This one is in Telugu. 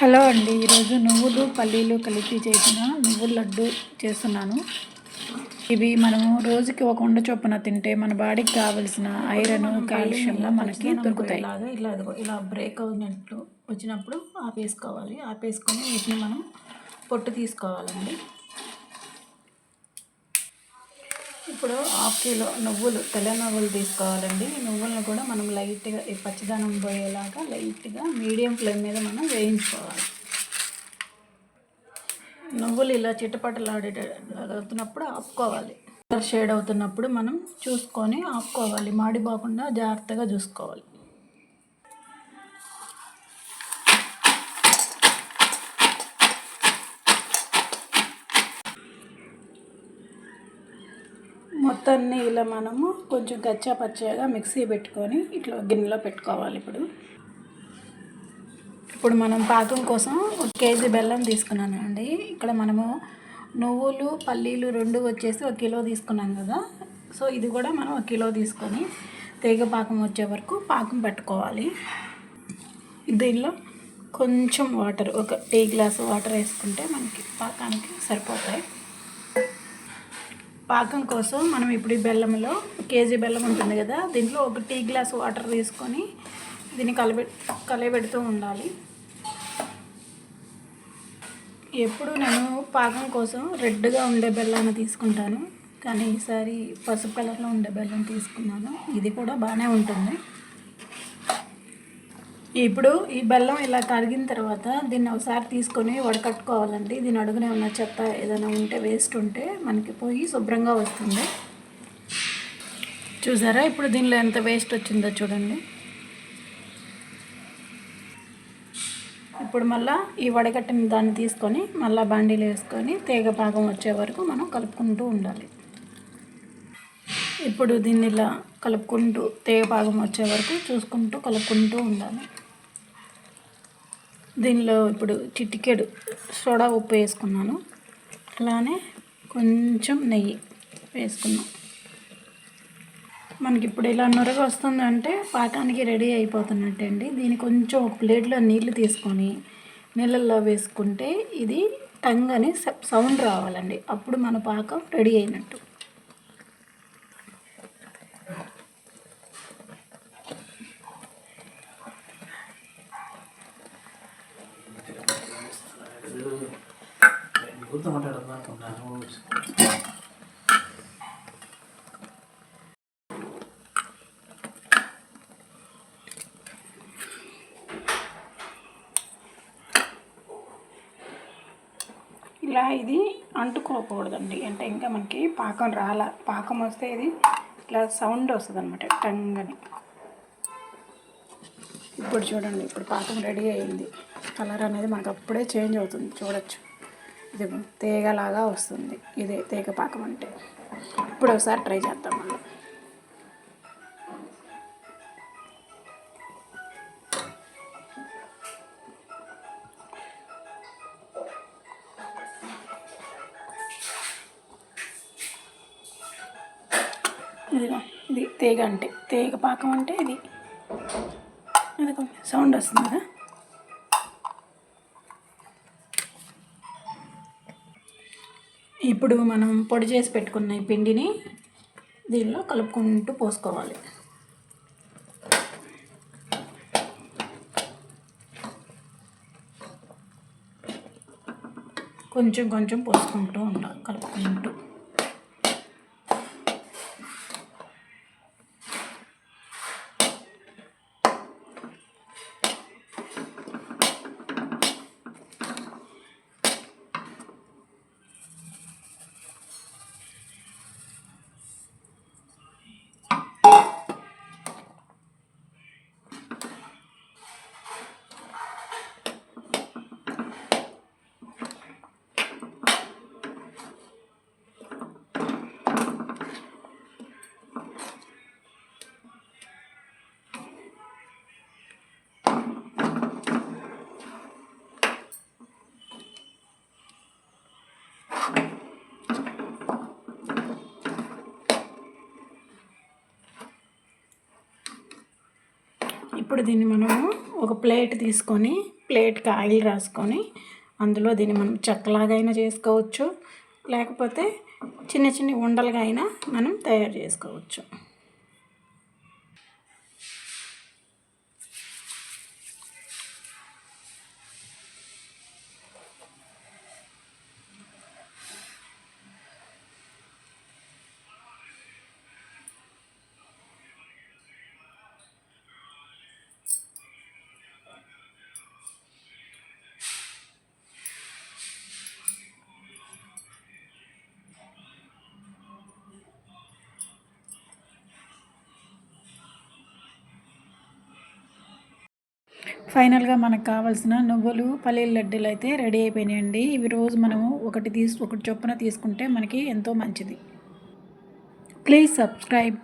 హలో అండి. ఈరోజు నువ్వులు పల్లీలు కలిపి చేసిన నువ్వుల లడ్డు చేస్తున్నాను. ఇవి మనము రోజుకి ఒక ఉండ చొప్పున తింటే మన బాడీకి కావలసిన ఐరన్ కాల్షియం మనకి దొరుకుతాయి. ఇలాగా ఇలా ఇలా బ్రేక్ అవునట్లు వచ్చినప్పుడు ఆపేసుకోవాలి. ఆపేసుకొని వీటిని మనం పొట్టు తీసుకోవాలండి. ఇప్పుడు హాఫ్ కిలో నువ్వులు తెల్ల నువ్వులు తీసుకోవాలండి. నువ్వులను కూడా మనం లైట్గా ఈ పచ్చదనం పోయేలాగా లైట్గా మీడియం ఫ్లేమ్ మీద మనం వేయించుకోవాలి. నువ్వులు ఇలా చిట్టపట్టలాడేటప్పుడు ఆపుకోవాలి. షేడ్ అవుతున్నప్పుడు మనం చూసుకొని ఆపుకోవాలి. మాడిపోకుండా జాగ్రత్తగా చూసుకోవాలి. మొత్తాన్ని ఇలా మనము కొంచెం గచ్చా పచ్చగా మిక్సీ పెట్టుకొని ఇట్లా గిన్నెలో పెట్టుకోవాలి ఇప్పుడు. ఇప్పుడు మనం పాకం కోసం ఒక కేజీ బెల్లం తీసుకున్నాను అండి. ఇక్కడ మనము నువ్వులు పల్లీలు రెండు వచ్చేసి ఒక కిలో తీసుకున్నాం కదా. సో ఇది కూడా మనం ఒక కిలో తీసుకొని తీగ పాకం వచ్చే వరకు పాకం పెట్టుకోవాలి. దీనిలో కొంచెం వాటర్ ఒక టీ గ్లాస్ వాటర్ వేసుకుంటే మనకి పాకానికి సరిపోతాయి. పాకం కోసం మనం ఇప్పుడు ఈ బెల్లంలో కేజీ బెల్లం ఉంటుంది కదా దీంట్లో ఒక టీ గ్లాస్ వాటర్ తీసుకొని దీన్ని కలబె కలబెడుతూ ఉండాలి. ఎప్పుడు నేను పాకం కోసం రెడ్గా ఉండే బెల్లాన్ని తీసుకుంటాను. కానీ ఈసారి పసుపు కలర్లో ఉండే బెల్లం తీసుకున్నాను. ఇది కూడా బాగానే ఉంటుంది. ఇప్పుడు ఈ బెల్లం ఇలా కరిగిన తర్వాత దీన్ని ఒకసారి తీసుకొని వడకట్టుకోవాలండి. దీని అడుగునే ఉన్న చెత్త ఏదైనా ఉంటే వేస్ట్ ఉంటే మనకి పోయి శుభ్రంగా వస్తుంది. చూసారా? ఇప్పుడు దీనిలో ఎంత వేస్ట్ వచ్చిందో చూడండి. ఇప్పుడు మళ్ళీ ఈ వడగట్టిన దాన్ని తీసుకొని మళ్ళీ బండిలు వేసుకొని తీగ పాకం వచ్చే వరకు మనం కలుపుకుంటూ ఉండాలి. ఇప్పుడు దీన్ని ఇలా కలుపుకుంటూ తీగ పాకం వచ్చే వరకు చూసుకుంటూ కలుపుకుంటూ ఉండాలి. దీనిలో ఇప్పుడు చిటికెడు సోడా ఉప్పు వేసుకున్నాను. అలానే కొంచెం నెయ్యి వేసుకున్నాం. మనకి ఇప్పుడు ఇలా నొరగ వస్తుందంటే పాకానికి రెడీ అయిపోతున్నట్టే అండి దీన్ని కొంచెం ఒక ప్లేట్లో నీళ్ళు తీసుకొని నీళ్ళల్లో వేసుకుంటే ఇది టంగ్ అని సౌండ్ రావాలండి. అప్పుడు మన పాకం రెడీ అయినట్టు. మాట్లాడదాం ఇలా ఇది అంటుకోకూడదండి. అంటే ఇంకా మనకి పాకం రాల పాకం వస్తే ఇది ఇలా సౌండ్ వస్తుంది అనమాట టంగ్ అని ఇప్పుడు చూడండి ఇప్పుడు పాకం రెడీ అయింది. కలర్ అనేది మనకు అప్పుడే చేంజ్ అవుతుంది చూడొచ్చు. ఇది తీగలాగా వస్తుంది. ఇదే తీగ పాకం అంటే. ఇప్పుడు ఒకసారి ట్రై చేద్దాం మనం. ఇదిగో ఇది తీగ అంటే తీగ పాకం అంటే ఇది. ఇది సౌండ్ వస్తుంది? కదా ఇప్పుడు మనం పొడి చేసి పెట్టుకున్న ఈ పిండిని దీనిలో కలుపుకుంటూ పోసుకోవాలి. కొంచెం కొంచెం పోసుకుంటూ ఉండాలి కలుపుకుంటూ. ఇప్పుడు దీన్ని మనము ఒక ప్లేట్ తీసుకొని ప్లేట్కి ఆయిల్ రాసుకొని అందులో దీన్ని మనం చెక్కలాగైనా చేసుకోవచ్చు. లేకపోతే చిన్న చిన్న ఉండలుగా అయినా మనం తయారు చేసుకోవచ్చు. ఫైనల్గా మనకు కావాల్సిన నువ్వులు పల్లీల లడ్డూలు అయితే రెడీ అయిపోయినాయండి. ఇవి రోజు మనము ఒకటి తీసు ఒకటి చొప్పున తీసుకుంటే మనకి ఎంతో మంచిది. Please subscribe.